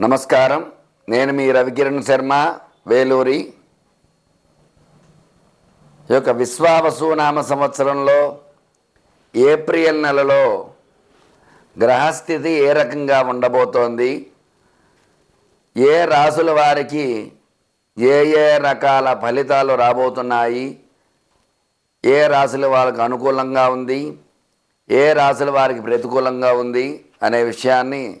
నమస్కారం. నేను మీ రవికిరణ్ శర్మ వేలూరి. ఈ యొక్క విశ్వావసునామ సంవత్సరంలో ఏప్రిల్ నెలలో గ్రహస్థితి ఏ రకంగా ఉండబోతోంది? ఏ రాసుల వారికి ఏ ఏ రకాల ఫలితాలు రాబోతున్నాయి? ఏ రాసుల వారికి అనుకూలంగా ఉంది? ఏ రాసుల వారికి ప్రతికూలంగా ఉంది? అనే విషయాన్ని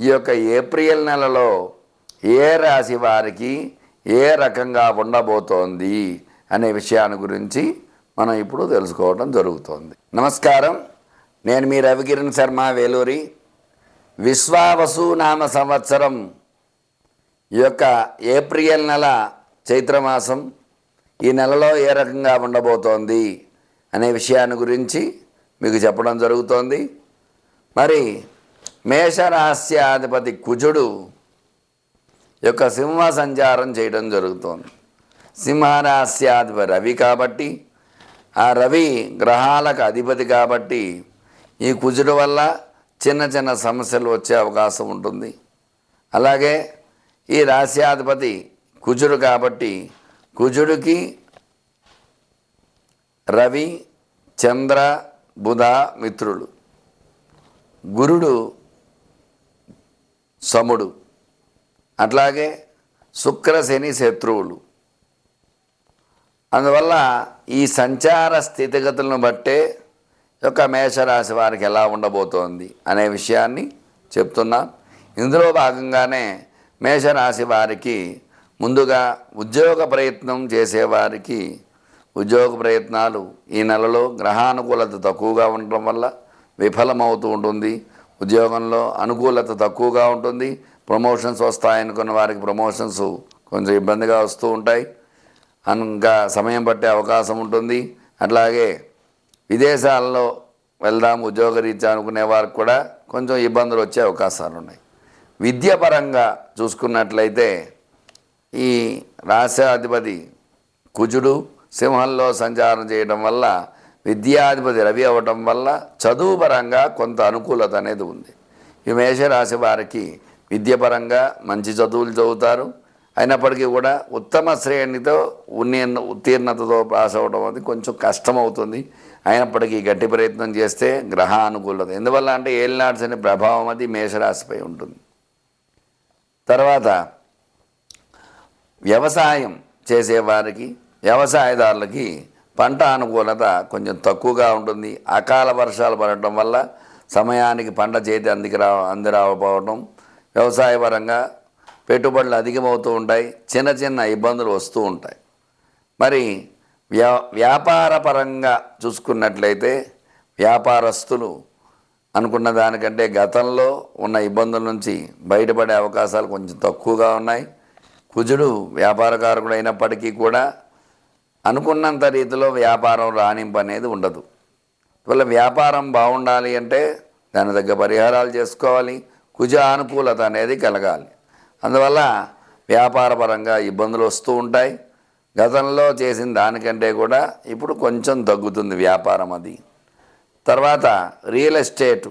ఈ యొక్క ఏప్రిల్ నెలలో ఏ రాశి వారికి ఏ రకంగా ఉండబోతోంది అనే విషయాన్ని గురించి మనం ఇప్పుడు తెలుసుకోవడం జరుగుతోంది. నమస్కారం. నేను మీ రవికిరణ్ శర్మ వేలూరి. విశ్వావసు నామ సంవత్సరం ఈ యొక్క ఏప్రిల్ నెల చైత్రమాసం ఈ నెలలో ఏ రకంగా ఉండబోతోంది అనే విషయాన్ని గురించి మీకు చెప్పడం జరుగుతోంది. మరి మేషరాస్యాధిపతి కుజుడు యొక్క సింహ సంచారం చేయడం జరుగుతోంది. సింహరాస్యాధిపతి రవి కాబట్టి ఆ రవి గ్రహాలకు అధిపతి కాబట్టి ఈ కుజుడు వల్ల చిన్న చిన్న సమస్యలు వచ్చే అవకాశం ఉంటుంది. అలాగే ఈ రాశ్యాధిపతి కుజుడు కాబట్టి కుజుడికి రవి చంద్ర బుధ మిత్రులు. గురుడు సముడు. అట్లాగే శుక్రశని శత్రువులు. అందువల్ల ఈ సంచార స్థితిగతులను బట్టే యొక్క మేషరాశి వారికి ఎలా ఉండబోతోంది అనే విషయాన్ని చెప్తున్నాం. ఇందులో భాగంగానే మేషరాశి వారికి ముందుగా ఉద్యోగ ప్రయత్నం చేసేవారికి ఉద్యోగ ప్రయత్నాలు ఈ నెలలో గ్రహానుకూలత తక్కువగా ఉండటం వల్ల విఫలమవుతూ ఉంటుంది. ఉద్యోగంలో అనుకూలత తక్కువగా ఉంటుంది. ప్రమోషన్స్ వస్తాయనుకున్న వారికి ప్రమోషన్స్ కొంచెం ఇబ్బందిగా వస్తూ ఉంటాయి. ఇంకా సమయం పట్టే అవకాశం ఉంటుంది. అట్లాగే విదేశాల్లో వెళ్దాం ఉద్యోగరీత్యా అనుకునే వారికి కూడా కొంచెం ఇబ్బందులు వచ్చే అవకాశాలు ఉన్నాయి. విద్యాపరంగా చూసుకున్నట్లయితే ఈ రాశాధిపతి కుజుడు సింహంలో సంచారం చేయడం వల్ల విద్యాధిపతి రవి అవ్వటం వల్ల చదువు పరంగా కొంత అనుకూలత అనేది ఉంది. ఈ మేషరాశి వారికి విద్యపరంగా మంచి చదువులు చదువుతారు. అయినప్పటికీ కూడా ఉత్తమ శ్రేణితో ఉన్నీర్ణ ఉత్తీర్ణతతో పాస్ అవ్వడం అది కొంచెం కష్టం అవుతుంది అయినప్పటికీ గట్టి ప్రయత్నం చేస్తే గ్రహ అనుకూలత ఎందువల్ల అంటే ఏలినాడ్స్ అనే ప్రభావం అది మేషరాశిపై ఉంటుంది. తర్వాత వ్యవసాయం చేసేవారికి వ్యవసాయదారులకి పంట అనుకూలత కొంచెం తక్కువగా ఉంటుంది. అకాల వర్షాలు పడటం వల్ల సమయానికి పంట చేతి అందికి రా అంది వ్యవసాయ వ్యవసాయపరంగా పెట్టుబడులు అధికమవుతూ ఉంటాయి. చిన్న చిన్న ఇబ్బందులు వస్తూ ఉంటాయి. మరి వ్యా వ్యాపార పరంగా చూసుకున్నట్లయితే వ్యాపారస్తులు అనుకున్న దానికంటే గతంలో ఉన్న ఇబ్బందుల నుంచి బయటపడే అవకాశాలు కొంచెం తక్కువగా ఉన్నాయి. కుజుడు వ్యాపారకారకుడు అయినప్పటికీ కూడా అనుకున్నంత రీతిలో వ్యాపారం రాణింపు అనేది ఉండదు. వల్ల వ్యాపారం బాగుండాలి అంటే దాని దగ్గర పరిహారాలు చేసుకోవాలి. కుజ అనుకూలత అనేది కలగాలి. అందువల్ల వ్యాపారపరంగా ఇబ్బందులు వస్తూ ఉంటాయి. గతంలో చేసిన దానికంటే కూడా ఇప్పుడు కొంచెం తగ్గుతుంది వ్యాపారం అది. తర్వాత రియల్ ఎస్టేట్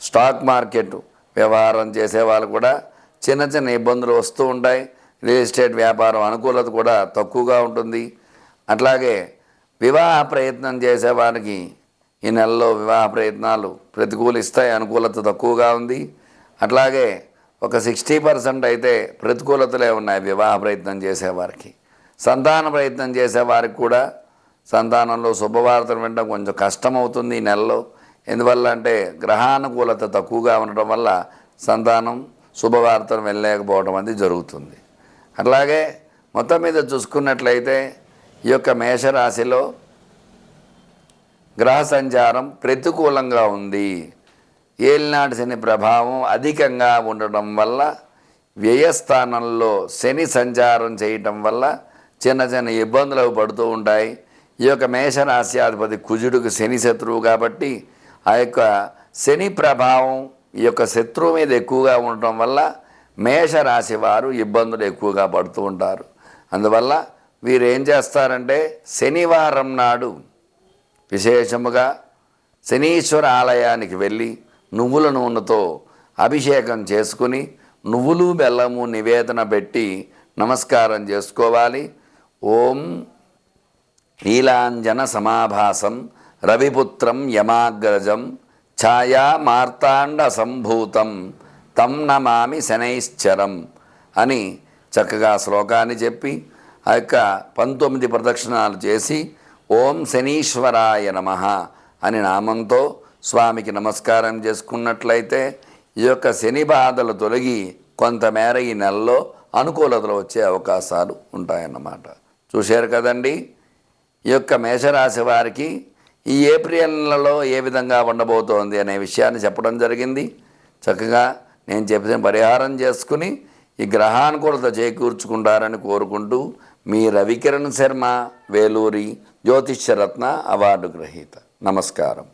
స్టాక్ మార్కెట్ వ్యవహారం చేసే వాళ్ళు కూడా చిన్న చిన్న ఇబ్బందులు వస్తూ ఉంటాయి. రియల్ ఎస్టేట్ వ్యాపారం అనుకూలత కూడా తక్కువగా ఉంటుంది. అట్లాగే వివాహ ప్రయత్నం చేసేవారికి ఈ నెలలో వివాహ ప్రయత్నాలు ప్రతికూలిస్తాయి అనుకూలత తక్కువగా ఉంది. అట్లాగే ఒక సిక్స్టీ పర్సెంట్ అయితే ప్రతికూలతలే ఉన్నాయి వివాహ ప్రయత్నం చేసేవారికి సంతాన ప్రయత్నం చేసేవారికి కూడా సంతానంలో శుభవార్తలు వినడం కొంచెం కష్టమవుతుంది ఈ నెలలో. ఎందువల్ల అంటే గ్రహానుకూలత తక్కువగా ఉండటం వల్ల సంతానం శుభవార్తను వెళ్ళలేకపోవడం అనేది జరుగుతుంది. అట్లాగే మొత్తం మీద చూసుకున్నట్లయితే ఈ యొక్క మేషరాశిలో గ్రహ సంచారం ప్రతికూలంగా ఉంది. ఏలినాటి శని ప్రభావం అధికంగా ఉండటం వల్ల వ్యయస్థానంలో శని సంచారం చేయటం వల్ల చిన్న చిన్న ఇబ్బందులు పడుతూ ఉంటాయి. ఈ యొక్క మేషరాశ్యాధిపతి కుజుడికి శని శత్రువు కాబట్టి ఆ యొక్క శని ప్రభావం ఈ యొక్క శత్రువు మీద ఎక్కువగా ఉండటం వల్ల మేషరాశి వారు ఇబ్బందులు ఎక్కువగా పడుతూ ఉంటారు. అందువల్ల వీరు ఏం చేస్తారంటే శనివారం నాడు విశేషముగా శనీశ్వర ఆలయానికి వెళ్ళి నువ్వుల నూనెతో అభిషేకం చేసుకుని నువ్వులు బెల్లము నివేదన పెట్టి నమస్కారం చేసుకోవాలి. ఓం నీలాంజన సమాభాసం రవిపుత్రం యమాగ్రజం ఛాయా మార్తాండ సంభూతం తం నమామి శనైశ్చరం అని చక్కగా శ్లోకాన్ని చెప్పి ఆ యొక్క పంతొమ్మిది ప్రదక్షిణాలు చేసి ఓం శనీశ్వరాయ నమ అని నామంతో స్వామికి నమస్కారం చేసుకున్నట్లయితే ఈ యొక్క శని బాధలు తొలగి కొంతమేర ఈ నెలలో అనుకూలతలు వచ్చే అవకాశాలు ఉంటాయన్నమాట. చూశారు కదండి? ఈ యొక్క మేషరాశి వారికి ఈ ఏప్రిల్లలో ఏ విధంగా ఉండబోతోంది అనే విషయాన్ని చెప్పడం జరిగింది. చక్కగా నేను చెప్పిన పరిహారం చేసుకుని ఈ గ్రహానుకూలత చేకూర్చుకుంటారని కోరుకుంటూ మీ రవికిరణ్ శర్మ వేలూరి జ్యోతిష్యరత్న అవార్డు గ్రహీత. నమస్కారం.